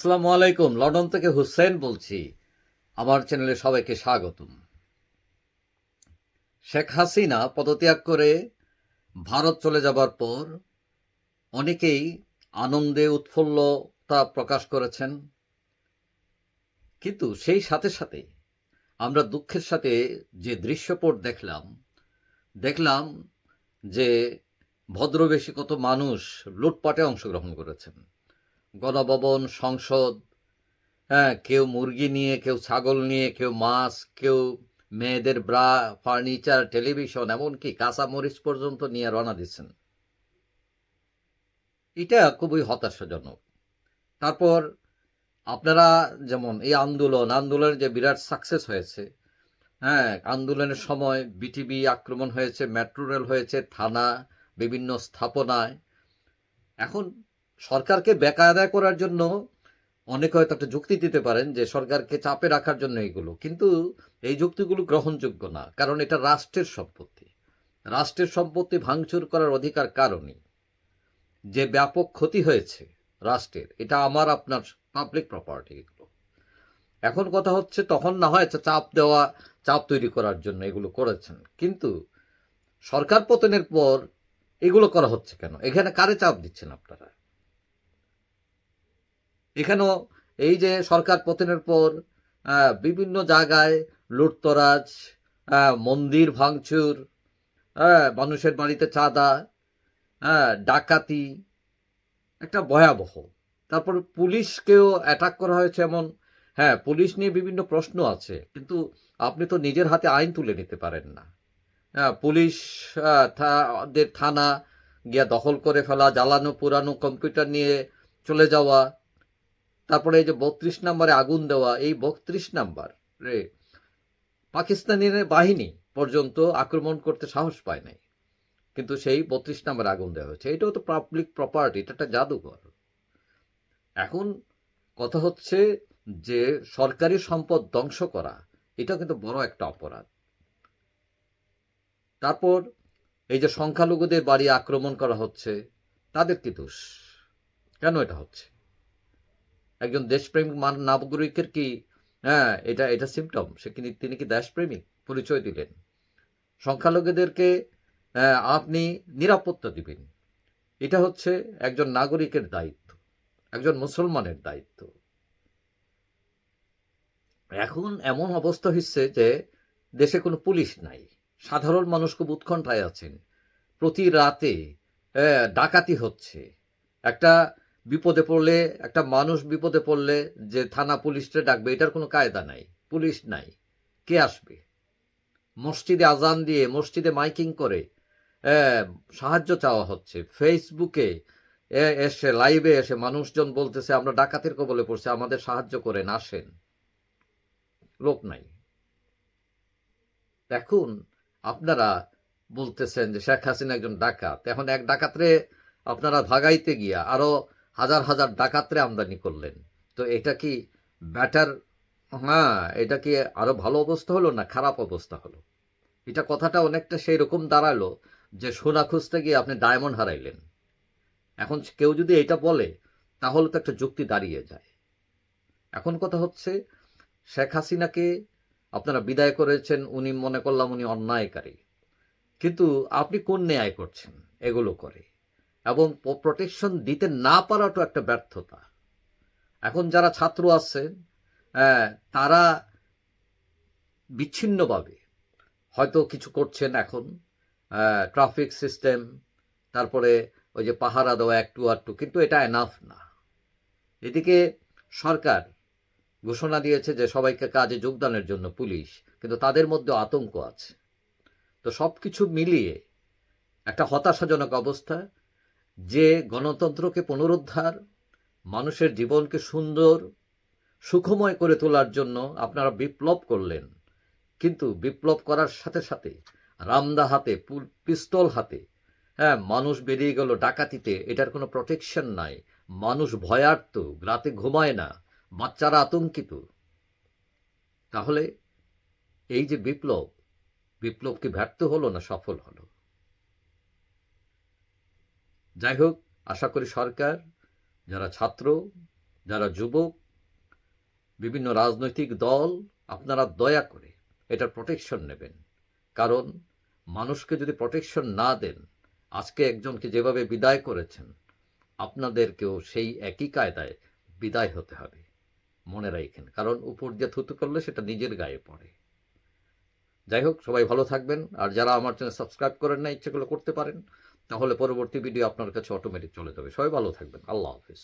আসসালামু আলাইকুম, লন্ডন থেকে হুসেন বলছি। আমার চ্যানেলে সবাইকে স্বাগতম। শেখ হাসিনা পদত্যাগ করে ভারত চলে যাবার পর অনেকেই আনন্দে উৎফুল্লতা প্রকাশ করেছেন। কিন্তু সেই সাথে সাথে আমরা দুঃখের সাথে যে দৃশ্যপট দেখলাম দেখলাম যে ভদ্রবেশী কত মানুষ লুটপাটে অংশগ্রহণ করেছেন। গণভবন, সংসদ হ্যাঁ কেউ মুরগি নিয়ে, কেউ ছাগল নিয়ে, কেউ মাছ, কেউ মেয়েদের ব্রা, ফার্নিচার, টেলিভিশন, এমনকি কাঁচা মরিচ পর্যন্ত নিয়ে রওনা দিচ্ছেন। এটা খুবই হতাশাজনক। তারপর আপনারা যেমন এই আন্দোলন, আন্দোলনের যে বিরাট সাকসেস হয়েছে হ্যাঁ আন্দোলনের সময় বিটিবি আক্রমণ হয়েছে মেট্রো রেল হয়েছে, থানা, বিভিন্ন স্থাপনায়। এখন সরকারকে বেকায়দা করার জন্য অনেকে হয়তো একটা যুক্তি দিতে পারেন যে সরকারকে চাপে রাখার জন্য এগুলো কিন্তু এই যুক্তিগুলো গ্রহণযোগ্য না, কারণ এটা রাষ্ট্রের সম্পত্তি। রাষ্ট্রের সম্পত্তি ভাঙচুর করার অধিকার কারণই? যে ব্যাপক ক্ষতি হয়েছে রাষ্ট্রের, এটা আমার, আপনার পাবলিক প্রপার্টি এগুলো। এখন কথা হচ্ছে তখন না হয় চাপ দেওয়া, চাপ তৈরি করার জন্য এগুলো করেছেন। কিন্তু সরকার পতনের পর এগুলো করা হচ্ছে কেন? এখানে কারে চাপ দিচ্ছেন আপনারা? এখানেও এই যে সরকার পতনের পর বিভিন্ন জায়গায় লুটতরাজ মন্দির ভাঙচুর হ্যাঁ মানুষের বাড়িতে চাঁদা হ্যাঁ ডাকাতি, একটা ভয়াবহ। তারপর পুলিশকেও অ্যাটাক করা হয়েছে এমন হ্যাঁ পুলিশ নিয়ে বিভিন্ন প্রশ্ন আছে, কিন্তু আপনি তো নিজের হাতে আইন তুলে নিতে পারেন না। হ্যাঁ পুলিশ থানা গিয়া দখল করে ফেলা, জ্বালানো, পুরানো কম্পিউটার নিয়ে চলে যাওয়া তারপরে এই যে বত্রিশ নাম্বারে আগুন দেওয়া, এই বত্রিশ নাম্বার রে পাকিস্তানি বাহিনী পর্যন্ত আক্রমণ করতে সাহস পায় নাই। কিন্তু সেই বত্রিশ নাম্বার আগুন দেওয়া হয়েছে। এটাও তো পাবলিক প্রপার্টি এটা একটা জাদুঘর। এখন কথা হচ্ছে যে সরকারি সম্পদ ধ্বংস করা এটা কিন্তু বড় একটা অপরাধ। তারপর এই যে সংখ্যালঘুদের বাড়ি আক্রমণ করা হচ্ছে, তাদের কি দোষ? কেন এটা হচ্ছে? একজন দেশপ্রেমিক নাগরিকের কি হ্যাঁ এটা এটা সিমটম সে কি তিনি কি দেশপ্রেমিক? পরিচয় দিলেন। সংখ্যালঘুদেরকে আপনি নিরাপত্তা দিবেন। এটা হচ্ছে একজন নাগরিকের দায়িত্ব একজন মুসলমানের দায়িত্ব। এখন এমন অবস্থা হচ্ছে যে দেশে কোনো পুলিশ নাই। সাধারণ মানুষ খুব উৎকণ্ঠায় আছেন। প্রতি রাতে আহ, ডাকাতি হচ্ছে। একটা বিপদে পড়লে, একটা মানুষ বিপদে পড়লে যে থানা পুলিশটা ডাকবে, এটার কোনো কায়দা নাই, পুলিশ নাই, কে আসবে? মসজিদে আজান দিয়ে, মসজিদে মাইকিং করে সাহায্য চাওয়া হচ্ছে, ফেসবুকে এসে, লাইভে এসে মানুষজন বলতেছে, আমরা ডাকাতের কবলে পড়ছে, আমাদের সাহায্য করেন, আসেন। লোক নাই। এখন আপনারা বলতেছেন যে শেখ হাসিনা একজন ডাকাত, এখন এক ডাকাতরে আপনারা ভাগাইতে গিয়া, আরও হাজার হাজার ডাকাতরে আমদানি করলেন। তো এটা কি ব্যাটার হ্যাঁ এটা কি আরও ভালো অবস্থা হলো না খারাপ অবস্থা হলো? এটা কথাটা অনেকটা সেই রকম দাঁড়াল যে সোনা খুঁজতে গিয়ে আপনি ডায়মন্ড হারাইলেন। এখন কেউ যদি এটা বলে, তাহলে তো একটা যুক্তি দাঁড়িয়ে যায়। এখন কথা হচ্ছে, শেখ হাসিনাকে আপনারা বিদায় করেছেন, উনি মনে করলাম উনি অন্যায়কারী। কিন্তু আপনি কোন ন্যায় করছেন এগুলো করে? এবং প্রোটেকশন দিতে না পারাটা একটা ব্যর্থতা। এখন যারা ছাত্র আছেন তারা বিচ্ছিন্নভাবে হয়তো কিছু করছেন এখন ট্রাফিক সিস্টেম তারপরে ওই যে পাহারা দেওয়া একটু আটটু কিন্তু এটা এনাফ না। এদিকে সরকার ঘোষণা দিয়েছে যে সবাইকে কাজে যোগদানের জন্য পুলিশ, কিন্তু তাদের মধ্যে আতঙ্ক আছে। তো সব কিছু মিলিয়ে একটা হতাশাজনক অবস্থা যে গণতন্ত্রকে পুনরুদ্ধার, মানুষের জীবনকে সুন্দর, সুখময় করে তোলার জন্য আপনারা বিপ্লব করলেন। কিন্তু বিপ্লব করার সাথে সাথে রামদা হাতে পিস্তল হাতে হ্যাঁ মানুষ বেরিয়ে গেল ডাকাতিতে, এটার কোনো প্রোটেকশন নাই। মানুষ ভয়ার্ত, রাতে ঘুমায় না, বাচ্চারা আতঙ্কিত। তাহলে এই যে বিপ্লব বিপ্লব কি ব্যর্থ হলো না, সফল হলো? যাই হোক, আশা করি সরকার, যারা ছাত্র, যারা যুবক, বিভিন্ন রাজনৈতিক দল, আপনারা দয়া করে এটার প্রোটেকশন নেবেন। কারণ মানুষকে যদি প্রোটেকশন না দেন, আজকে একজনকে যেভাবে বিদায় করেছেন, আপনাদেরকেও সেই একই কায়দায় বিদায় হতে হবে। মনে রাখেন, কারণ উপর দিয়ে থুতু করলে সেটা নিজের গায়ে পড়ে। যাই হোক, সবাই ভালো থাকবেন, আর যারা আমার চ্যানেল সাবস্ক্রাইব করেন না ইচ্ছেগুলো করতে পারেন। তাহলে পরবর্তী ভিডিও আপনার কাছে অটোমেটিক চলে যাবে। সবাই ভালো থাকবেন। আল্লাহ হাফিজ।